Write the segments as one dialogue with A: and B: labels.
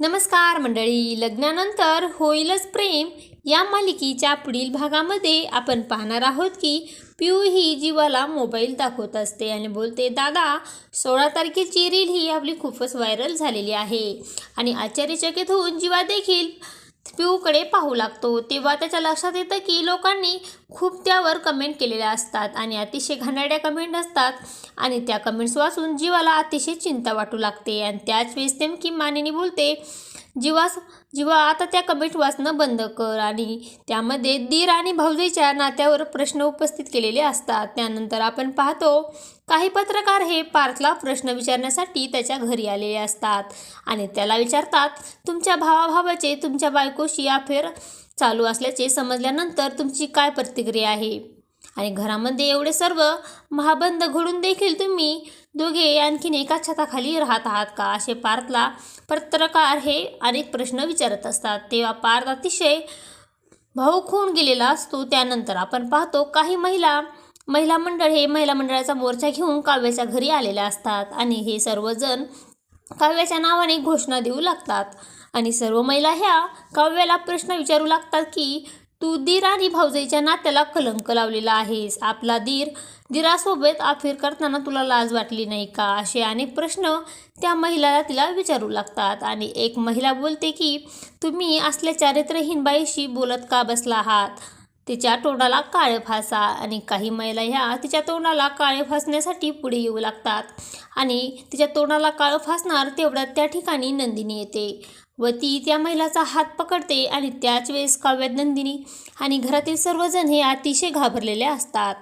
A: नमस्कार मंडळी लग्नानंतर होईलच प्रेम. या मालिकेच्या पुढील भागामध्ये आपण पाहणार आहोत की पिऊ ही जीवाला मोबाईल दाखवत असते आणि बोलते दादा सोळा तारखेची रील ही आपली खूपच व्हायरल झालेली आहे आणि आश्चर्यचकित होऊन जीवा देखील पिऊकडे पाहू लागतो तेव्हा त्याच्या लक्षात येतं की लोकांनी खूप त्यावर कमेंट केलेल्या असतात आणि अतिशय घाणेरड्या कमेंट असतात आणि त्या कमेंट्स वाचून जीवाला अतिशय चिंता वाटू लागते. आणि त्याच वेळेस नेमकी मानिनी बोलते जीवा जीवा आता त्या कमेंट वाचणं बंद कर आणि त्यामध्ये दीर आणि भाऊजीच्या नात्यावर प्रश्न उपस्थित केलेले असतात. त्यानंतर आपण पाहतो काही पत्रकार हे पार्थला प्रश्न विचारण्यासाठी त्याच्या घरी आलेले असतात आणि त्याला विचारतात तुमच्या भावाभावाचे तुमच्या बायकोशी अफेअर चालू असल्याचे समजल्यानंतर तुमची काय प्रतिक्रिया आहे? आणि घरामध्ये एवढे सर्व महाबंद घडून देखील तुम्ही दोघे आणखीन एकाच छताखाली राहत आहात का? असे पार्थला पत्रकार हे अनेक प्रश्न विचारत असतात. तेव्हा पार्थ अतिशय भाऊक होऊन गेलेला असतो. त्यानंतर आपण पाहतो काही महिला महिला मंडळ हे महिला मंडळाचा मोर्चा घेऊन काव्याच्या घरी आलेल्या असतात आणि हे सर्वजण काव्याच्या नावाने घोषणा देऊ लागतात. आणि सर्व महिला ह्या काव्याला प्रश्न विचारू लागतात की तू दीर आणि भाऊजाईच्या नात्याला कलंक लावलेला आहेस. आपला दीर दिरासोबत अफेअर करताना तुला लाज वाटली नाही का? असे अनेक प्रश्न त्या महिलाला तिला विचारू लागतात आणि एक महिला बोलते की तुम्ही असल्या चारित्र्यहीन बाईशी बोलत का बसला आहात? तिच्या तोंडाला काळे फासा. आणि काही महिला ह्या तिच्या तोंडाला काळे फासण्यासाठी पुढे येऊ लागतात आणि तिच्या तोंडाला काळं फासणार तेवढ्यात त्या ठिकाणी नंदिनी येते. व ती त्या महिलाचा हात पकडते आणि त्याच वेळेस काव्यनंदिनी आणि घरातील सर्वजण हे अतिशय घाबरलेले असतात.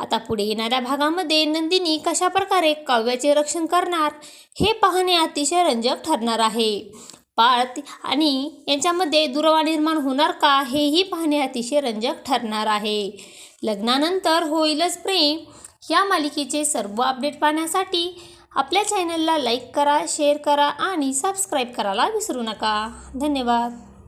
A: आता पुढे येणाऱ्या भागामध्ये नंदिनी कशा प्रकारे काव्याचे रक्षण करणार हे पाहणे अतिशय रंजक ठरणार आहे. पार्थ आणि यांच्यामध्ये दुरावा निर्माण होणार का हेही पाहणे अतिशय रंजक ठरणार आहे. लग्नानंतर होईलच प्रेम. या मालिकेचे सर्व अपडेट पाहण्यासाठी आपल्या चॅनलला लाईक करा शेअर करा आणि सबस्क्राईब करायला विसरू नका. धन्यवाद.